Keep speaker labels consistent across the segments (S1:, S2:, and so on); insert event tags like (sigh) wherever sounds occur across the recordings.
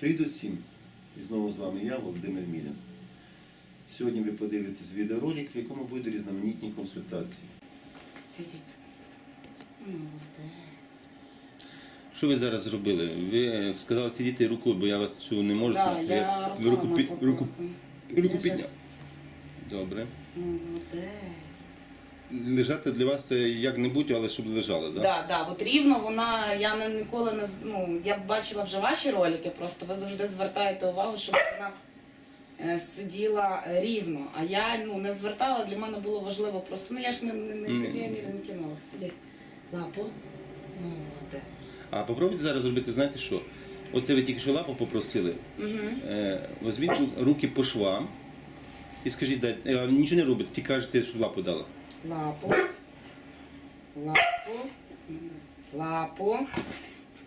S1: Привіт усім! І знову з вами я, Володимир Мілян. Сьогодні ви подивитесь відеоролик, в якому будуть різноманітні консультації.
S2: Сидіть.
S1: Що ви зараз зробили? Ви сказали сидіти рукою, бо я вас цього не можу
S2: Да,
S1: сказати.
S2: я
S1: ви руку, під, руку, руку підняв. Добре.
S2: Молодець.
S1: Лежати для вас це як-небудь, але щоб лежали, так?
S2: Да, да, от рівно вона, я не ніколи не з- ну, я бачила вже ваші ролики, просто ви завжди звертаєте увагу, щоб вона е, сиділа рівно. А я ну, не звертала, для мене було важливо просто, ну я ж не, не, не,
S1: Ні.
S2: не, не, кінолог. Сиди. Лапу. Молодець.
S1: А попробуйте зараз зробити, знаєте що? Оце ви тільки що лапу попросили.
S2: Угу.
S1: Е, візьміть ру- руки по швам і скажіть, дай, е, нічого не робите, тільки кажете, щоб лапу дала.
S2: Лапу. Лапу. Лапу.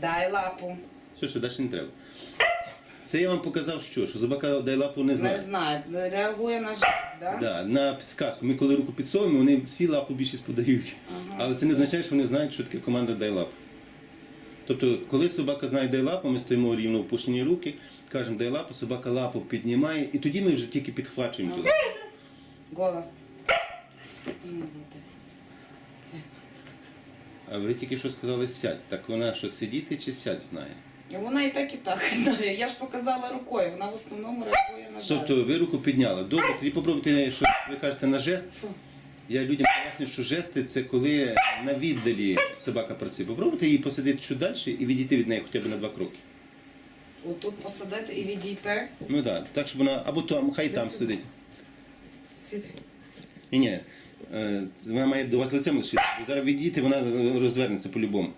S2: Дай лапу.
S1: Все, все, далі не треба. Це я вам показав, що, що собака дай лапу не знає.
S2: Не
S1: знає.
S2: реагує на жест, да?
S1: Да, на підсказку. Ми коли руку підсовуємо, вони всі лапу більшість подають.
S2: Ага.
S1: Але це не означає, що вони знають, що таке команда дай лапу. Тобто, коли собака знає дай лапу, ми стоїмо рівно опущені руки, кажемо дай лапу, собака лапу піднімає, і тоді ми вже тільки підхвачуємо ту лапу.
S2: Голос.
S1: А ви тільки що сказали сядь. Так вона що сидіти чи сядь знає?
S2: Вона і так, і так (laughs) знає. Я ж показала рукою, вона в основному реагує на жест.
S1: Тобто ви руку підняли. Добре, тоді попробуйте, що ви кажете на жест. Я людям пояснюю, що жести це коли на віддалі собака працює. Попробуйте її посадити чуть далі і відійти від неї хоча б на два кроки.
S2: Отут посадити і відійти.
S1: Ну так, так, щоб вона або там, хай там
S2: сюди.
S1: сидить.
S2: Сиди.
S1: Ні, ні. е, Вона має до вас лицем лишити. Зараз відійдете, вона розвернеться по-любому.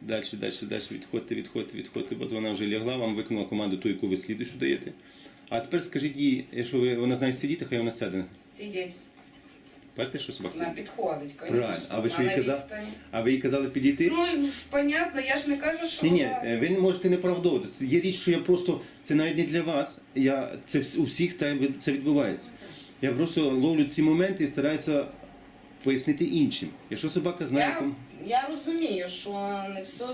S1: Далі, далі, далі, відходьте, відходьте, відходьте. От вона вже лягла, вам виконала команду ту, яку ви слідуючу даєте. А тепер скажіть їй, якщо ви, вона знає сидіти, хай вона сяде.
S2: Сидіть.
S1: Бачите, що собака
S2: Вона підходить,
S1: Правильно.
S2: звісно.
S1: А ви що їй казали? А ви їй казали підійти?
S2: Ну, понятно, я ж не кажу, що
S1: Ні, ні, е, ви не можете не правдовуватися. Є річ, що я просто це навіть не для вас. Я це у всіх так це відбувається. Я просто ловлю ці моменти і стараюся пояснити іншим. Якщо собака знає,
S2: Я,
S1: ком-
S2: я розумію, що не все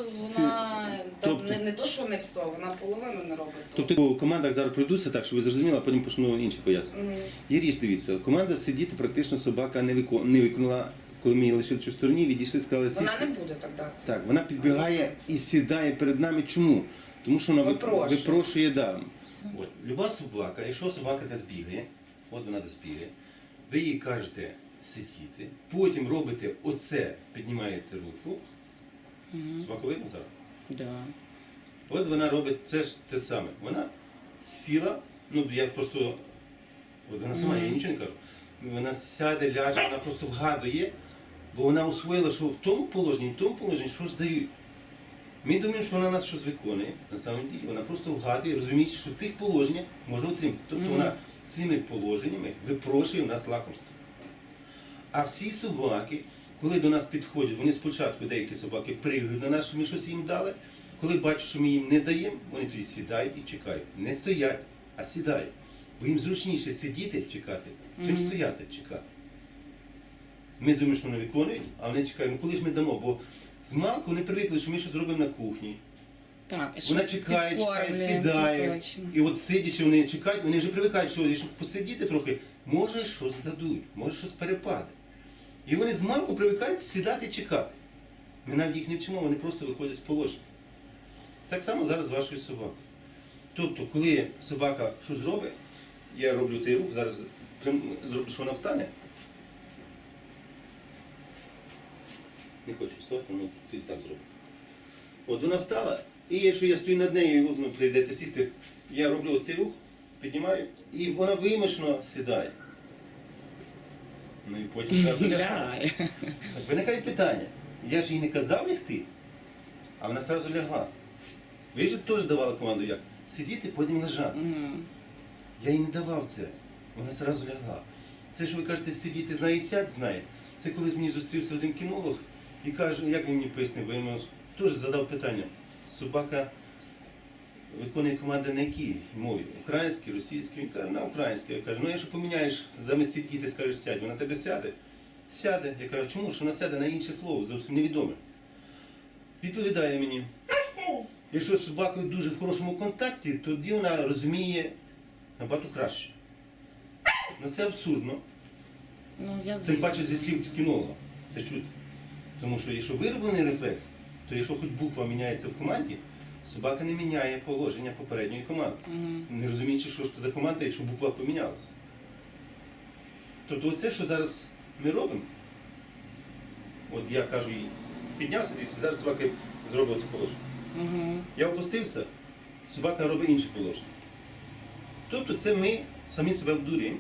S2: вона
S1: тобто-
S2: не, не то, що не все, вона половину не робить.
S1: тобто по командах зараз пройдуться так, щоб ви зрозуміли, а потім почну інші пояснювати.
S2: Мгм.
S1: Є річ, дивіться, команда сидіти практично собака не вико- не виконала, коли ми її лишили в стороні, відійшли, сказали
S2: Вона не буде так дасть.
S1: Так, вона підбігає і сідає перед нами. Чому? Тому що вона вип-
S2: Випрошує.
S1: випрошує, да. От, люба собака, якщо собака десь бігає, от вона бігає, ви їй кажете сидіти, потім робите оце, піднімаєте руку. Собаку видно зараз?
S2: Да.
S1: От вона робить це ж те саме. Вона сіла, ну я просто, от вона сама, я нічого не кажу. Вона сяде, ляже, вона просто вгадує, бо вона усвоїла, що в тому положенні, в тому положенні щось дають. Ми думаємо, що вона нас щось виконує, на самом ділі вона просто вгадує, розуміє, що в тих положеннях можна отримати. Тобто вона цими положеннями випрошує в нас лакомство. А всі собаки, коли до нас підходять, вони спочатку деякі собаки пригають на нас, що ми щось їм дали. Коли бачать, що ми їм не даємо, вони тоді сідають і чекають. Не стоять, а сідають. Бо їм зручніше сидіти чекати, чим стояти чекати. Ми думаємо, що вони виконують, а вони чекають, ну коли ж ми дамо, бо з малку вони привикли, що ми щось робимо на кухні.
S2: Так, і
S1: Вона
S2: щось
S1: чекає, чекає,
S2: підкормлює,
S1: сідає.
S2: точно.
S1: І от сидячи, вони чекають, вони вже привикають, що якщо посидіти трохи, може щось дадуть, може щось перепаде. І вони з малку привикають сідати і чекати. Ми навіть їх не вчимо, вони просто виходять з положення. Так само зараз з вашою собакою. Тобто, коли собака щось робить, я роблю цей рух, зараз прям зроблю, що вона встане. Не хочу вставати, ну тоді так зроблю. От вона встала, і якщо я стою над нею, ну, прийдеться сісти, я роблю оцей рух, піднімаю, і вона вимушено сідає. Ну і потім (laughs) лягає. Виникає питання. Я ж їй не казав лягти, а вона одразу лягла. Ви ж теж давали команду як? Сидіти, потім лежати.
S2: Мгм.
S1: Я їй не давав це. Вона одразу лягла. Це, що ви кажете, сидіти, знає і сядь, знає. Це колись мені зустрівся один кінолог і каже, як він мені пояснив, бо я йому теж задав питання. Собака виконує команди на якій мові? Українській, російській? Він каже, на українській. Я кажу, ну якщо поміняєш замість сидіти, скажеш сядь, вона тебе сяде. Сяде. Я кажу, чому ж вона сяде на інше слово, зовсім невідоме. Відповідає мені. Якщо з собакою дуже в хорошому контакті, тоді вона розуміє набагато краще. Ну це абсурдно.
S2: Ну, я
S1: Тим паче зі слів кінолога. Це чути. Тому що якщо вироблений рефлекс, то якщо хоч буква міняється в команді, собака не міняє положення попередньої команди. Не розуміючи, що ж це за команда, якщо буква помінялася. Тобто оце, що зараз ми робимо, от я кажу їй, піднявся і зараз собака зробила це положення.
S2: Мгм.
S1: Я опустився, собака робить інше положення. Тобто це ми самі себе обдурюємо,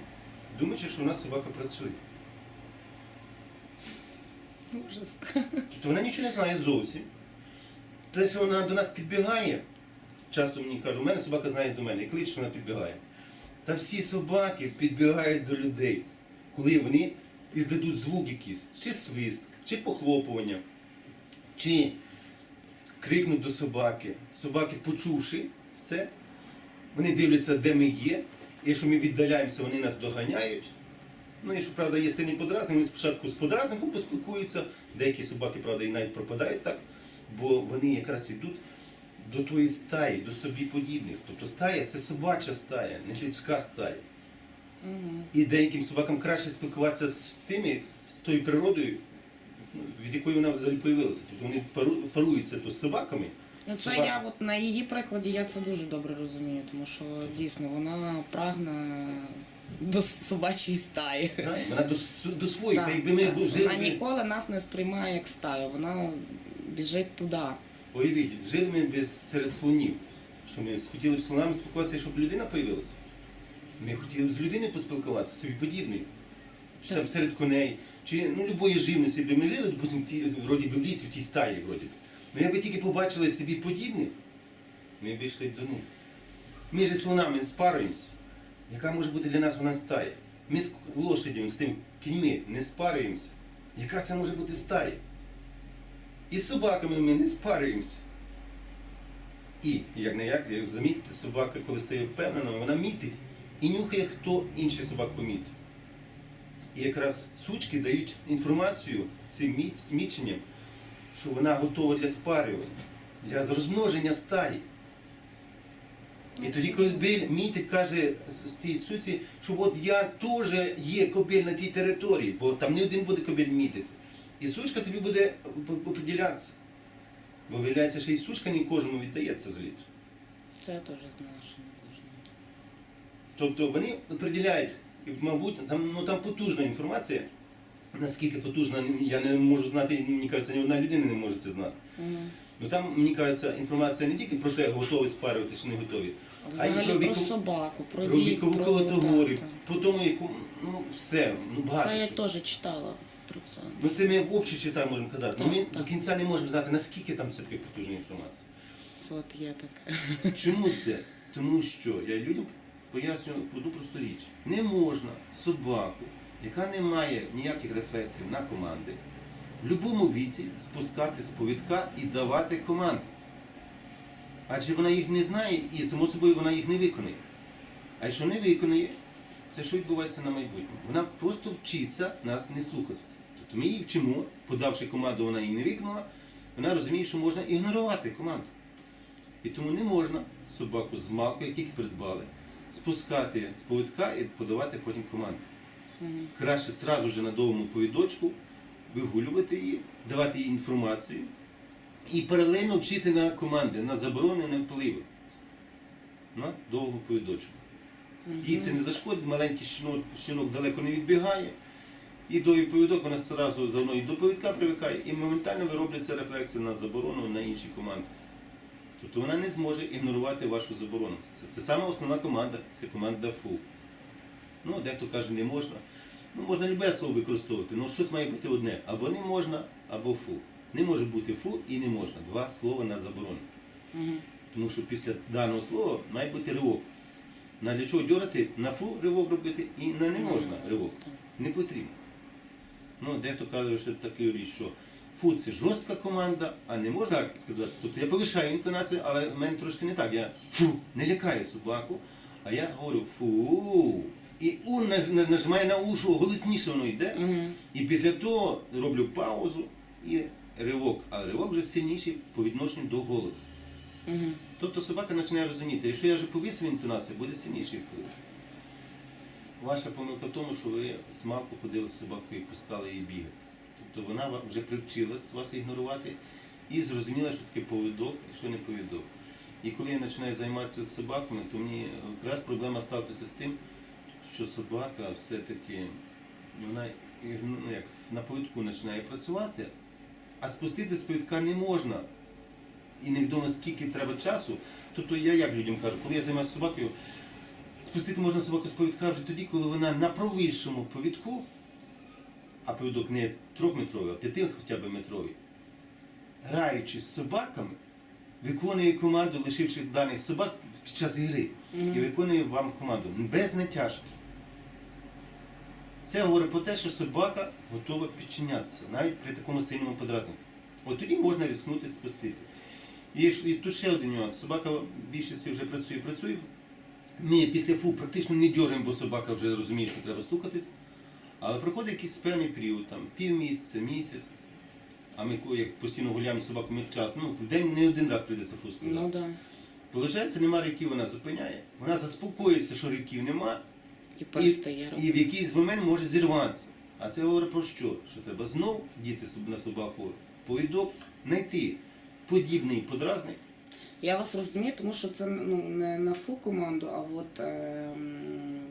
S1: думаючи, що у нас собака працює.
S2: Ужас.
S1: Тобто вона нічого не знає зовсім. Те, що вона до нас підбігає, часто мені кажуть, у мене собака знає до мене, і кличе, що вона підбігає. Та всі собаки підбігають до людей, коли вони іздадуть звук якийсь, чи свист, чи похлопування, чи крикнуть до собаки. Собаки, почувши це, вони дивляться, де ми є. І якщо ми віддаляємося, вони нас доганяють. Ну, якщо правда є сильний подразник, вони спочатку з подразником поспілкуються, деякі собаки, правда, і навіть пропадають так, бо вони якраз йдуть до тої стаї, до собі подібних. Тобто стая це собача стая, не людська стая. І деяким собакам краще спілкуватися з тими, з тою природою, ну, від якої вона взагалі появилася. Тобто вони пару- паруються то з собаками.
S2: Ну, це
S1: Собака.
S2: я от на її прикладі я це дуже добре розумію, тому що дійсно вона прагне до собачої стаї.
S1: Вона до, до своїх, якби ми жили.
S2: Вона ніколи нас не сприймає як стаю, вона біжить туди.
S1: Уявіть, жили ми без серед слонів. Що ми хотіли б з слонами спілкуватися, щоб людина появилася. Ми хотіли б з людиною поспілкуватися, собі подібною. Чи
S2: Так.
S1: там серед коней, чи ну, любої живності, якби ми жили, допустим, в тій, вроді би в лісі, в тій стаї, вроді. б. Ну якби тільки побачили собі подібних, ми б йшли б до них. Ми ж з слонами спаруємося. Яка може бути для нас вона стая? Ми з лошадями, з тим кіньми не спарюємося. Яка це може бути стая? І з собаками ми не спарюємося. І, як не як, як замітите, собака, коли стає впевненою, вона мітить і нюхає, хто інший собак помітив. І якраз сучки дають інформацію цим міченням, що вона готова для спарювання, для розмноження стаї. І тоді, коли Біль мітить, каже тій суці, що от я теж є кобіль на тій території, бо там не один буде кобіль мітити. І сучка собі буде оп- определятися. Бо виявляється, що і сучка не кожному віддається взагалі.
S2: Це я теж знаю, що не кожному.
S1: Тобто вони определяють, і, мабуть, там, ну, там потужна інформація. Наскільки потужна, я не можу знати, мені кажеться, ні одна людина не може це знати.
S2: Мгм.
S1: Ну там, мені кажеться, інформація не тільки про те, готові спарювати чи не готові,
S2: Взагалі
S1: про
S2: про
S1: віку-
S2: собаку, про
S1: про
S2: вік,
S1: вікову
S2: про
S1: категорію, про тому, яку, ну все, ну багато.
S2: Це я теж читала про.
S1: Ну це ми в общі читаємо, можемо казати. Ну, ми до кінця не можемо знати, наскільки там все-таки потужна інформація.
S2: Це от є таке.
S1: Чому це? Тому що я людям пояснюю одну просту річ. Не можна собаку, яка не має ніяких рефлексів на команди, в будь-якому віці спускати з повідка і давати команди. Адже вона їх не знає і, само собою, вона їх не виконує. А якщо не виконує, це що відбувається на майбутнє? Вона просто вчиться нас не слухатися. Тобто ми її вчимо, подавши команду, вона її не виконала, вона розуміє, що можна ігнорувати команду. І тому не можна собаку з малку, як тільки придбали, спускати з повідка і подавати потім команду. Краще сразу же на довгому повідочку вигулювати її, давати їй інформацію і паралельно вчити на команди, на заборонені впливи. На довгу повідочку. Їй це не зашкодить, маленький щінок, щінок далеко не відбігає. І довгий повідок вона одразу за мною до повідка привикає і моментально виробляться рефлекси на заборону на інші команди. Тобто вона не зможе ігнорувати вашу заборону. Це, це саме основна команда, це команда фу. Ну, дехто каже, не можна. Ну, можна любе слово використовувати, але щось має бути одне. Або не можна, або фу. Не може бути фу і не можна. Два слова на заборону.
S2: Мгм.
S1: Тому що після даного слова має бути ривок. На для чого дьорати, на фу ривок робити і на не можна ривок. Не потрібно. Ну, дехто каже, що таку річ, що фу це жорстка команда, а не можна так сказати. Тобто я повишаю інтонацію, але в мене трошки не так. Я фу, не лякаю собаку, а я говорю фу. І у наж- наж- нажимає на ушу, голосніше воно йде.
S2: Мгм.
S1: І після того роблю паузу і ривок. А ривок вже сильніший по відношенню до голосу.
S2: Мгм.
S1: Тобто собака починає розуміти, якщо я вже повісив інтонацію, буде сильніший вплив. Ваша помилка в тому, що ви з малку ходили з собакою і пускали її бігати. Тобто вона вже привчилась вас ігнорувати і зрозуміла, що таке повідок і що не повідок. І коли я починаю займатися з собаками, то мені якраз проблема сталкується з тим, що собака все-таки вона ну, як, на повідку починає працювати, а спустити з повідка не можна. І невідомо скільки треба часу. Тобто я як людям кажу, коли я займаюся собакою, спустити можна собаку з повідка вже тоді, коли вона на провищому повідку, а повідок не трьохметровий, а п'яти хоча б метровий, граючи з собаками, виконує команду, лишивши даних собак під час ігри, і виконує вам команду без натяжки. Це говорить про те, що собака готова підчинятися, навіть при такому сильному подразненні. От тоді можна рискнути спустити. І, і тут ще один нюанс. Собака в більшості вже працює, працює. Ми після фу практично не дергаємо, бо собака вже розуміє, що треба слухатись. Але проходить якийсь певний період, там півмісяця, місяць. А ми як постійно гуляємо з собакою час, ну в день не один раз прийдеться фу сказати.
S2: Ну да.
S1: Получається, нема ріків, вона зупиняє. Вона заспокоїться, що ріків нема,
S2: І перестає
S1: і
S2: робити.
S1: в якийсь момент може зірватися. А це говорить про що? Що треба знов діти на собаку повідок, знайти подібний подразник.
S2: Я вас розумію, тому що це ну, не на фу команду, а от е,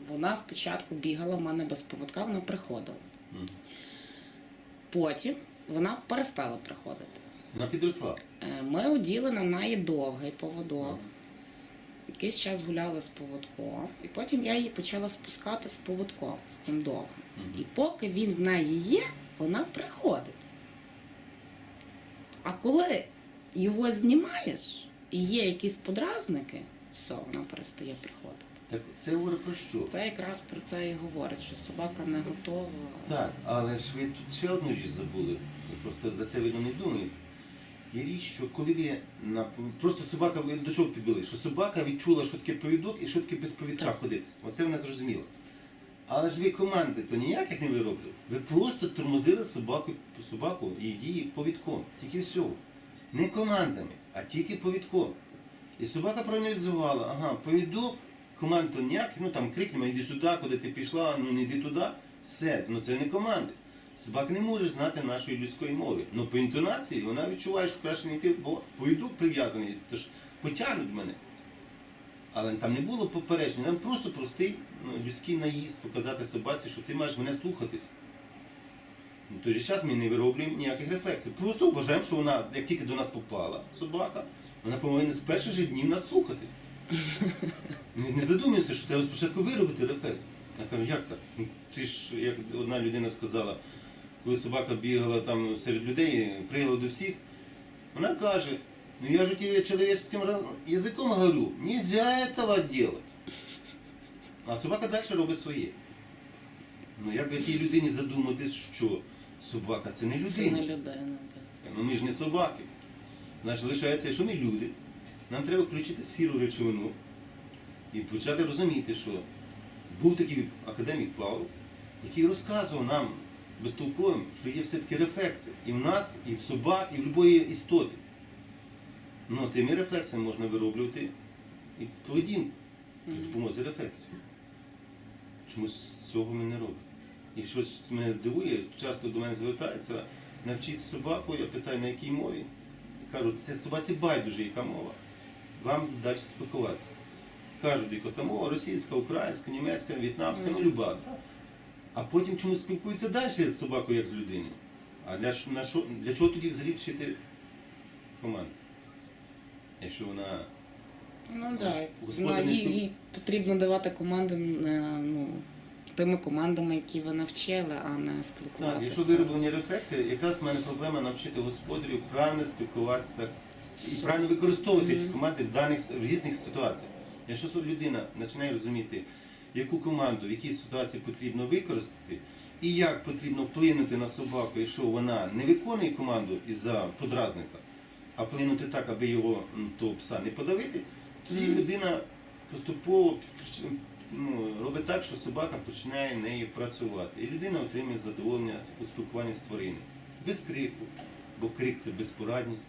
S2: вона спочатку бігала в мене без поводка, вона приходила.
S1: М.
S2: Потім вона перестала приходити.
S1: Вона підросла.
S2: Е, Ми оділи на неї довгий поводок.
S1: Мгм.
S2: Якийсь час гуляли з поводком, і потім я її почала спускати з поводком, з цим довгим.
S1: Мгм.
S2: І поки він в неї є, вона приходить. А коли його знімаєш і є якісь подразники, все, вона перестає приходити.
S1: Так це говорить про що?
S2: Це якраз про це і говорить, що собака не готова.
S1: Так, але ж ви тут ще одну річ забули. Ви просто за це видно не думаєте. Є річ, що коли ви на просто собака ви до чого підвели? Що собака відчула, що таке повідок і що таке без повідка
S2: Так.
S1: ходити. Оце вона зрозуміла. Але ж ви команди то ніяких не виробили. Ви просто тормозили собаку, собаку її дії повідком. Тільки всього. Не командами, а тільки повідком. І собака проаналізувала, ага, повідок, команд то ніяких, ну там крикнемо, іди сюди, куди ти пішла, ну не йди туди. Все, ну це не команди. Собака не може знати нашої людської мови. Ну по інтонації вона відчуває, що краще не йти, бо повідок прив'язаний, тож потягнуть мене. Але там не було попередження, нам просто простий ну, людський наїзд показати собаці, що ти маєш мене слухатись. Ну, В той же час ми не вироблюємо ніяких рефлексів. Просто вважаємо, що вона, як тільки до нас попала собака, вона повинна з перших же днів нас слухатись. Не, не що треба спочатку виробити рефлекс. Я кажу, як так? Ну, ти ж, як одна людина сказала, коли собака бігала там серед людей, пригала до всіх, вона каже, ну я же тебе человеческим ра- языком говорю, нельзя этого делать. А собака далі робить своє. Ну як би тій людині задуматись, що собака це не
S2: Це не
S1: людина.
S2: людина.
S1: Ну ми ж не собаки. Значить лишається, що ми люди. Нам треба включити сіру речовину і почати розуміти, що був такий академік Павло, який розказував нам безтолковим, що є все-таки рефлекси і в нас, і в собак, і в будь-якої істоти. Ну, тими рефлексами можна вироблювати і поведінку допомогою рефлексів. Чомусь цього ми не робимо. І що мене здивує, часто до мене звертаються, навчіть собаку, я питаю, на якій мові. Кажуть, це собаці байдуже, яка мова. Вам далі спілкуватися. Кажуть, якось там мова російська, українська, німецька, в'єтнамська, ну люба. А потім чомусь спілкуються далі з собакою, як з людиною. А для, на що, для чого тоді взагалі вчити команд? Якщо вона
S2: Ну так. Да. Їй, їй потрібно давати команди е, ну, тими командами, які ви навчили, а не
S1: Так,
S2: спілкуватися.
S1: якщо вироблені рефлексії, якраз в мене проблема навчити господарів правильно спілкуватися і правильно використовувати ці команди в даних в різних ситуаціях. Якщо людина починає розуміти, яку команду в якій ситуації потрібно використати, і як потрібно вплинути на собаку, якщо вона не виконує команду із-за подразника, а вплинути так, аби його того пса не подавити, тоді людина поступово ну, робить так, що собака починає нею працювати. І людина отримує задоволення у спілкуванні з твариною. Без крику, бо крик це безпорадність.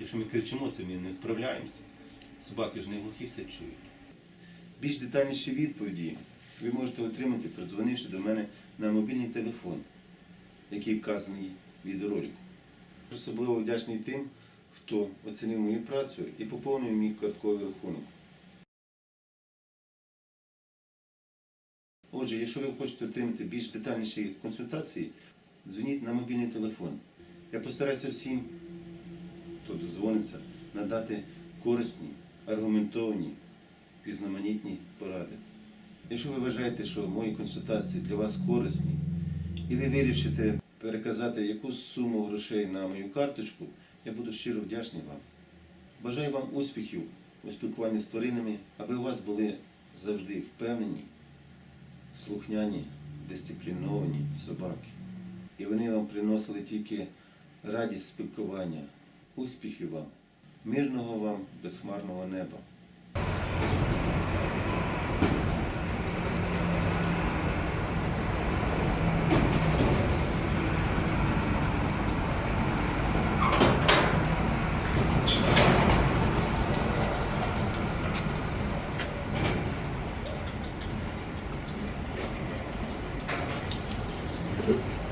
S1: Якщо ми кричимо, це ми не справляємося. Собаки ж не глухі все чують. Більш детальніші відповіді ви можете отримати, придзвонивши до мене на мобільний телефон, який вказаний в відеоролику. Особливо вдячний тим, хто оцінив мою працю і поповнив мій картковий рахунок. Отже, якщо ви хочете отримати більш детальніші консультації, дзвоніть на мобільний телефон. Я постараюся всім, хто додзвониться, надати корисні, аргументовані, різноманітні поради. Якщо ви вважаєте, що мої консультації для вас корисні, і ви вирішите переказати якусь суму грошей на мою карточку, я буду щиро вдячний вам. Бажаю вам успіхів у спілкуванні з тваринами, аби у вас були завжди впевнені, слухняні, дисципліновані собаки. І вони вам приносили тільки радість спілкування, успіхів вам, мирного вам безхмарного неба. Thank you.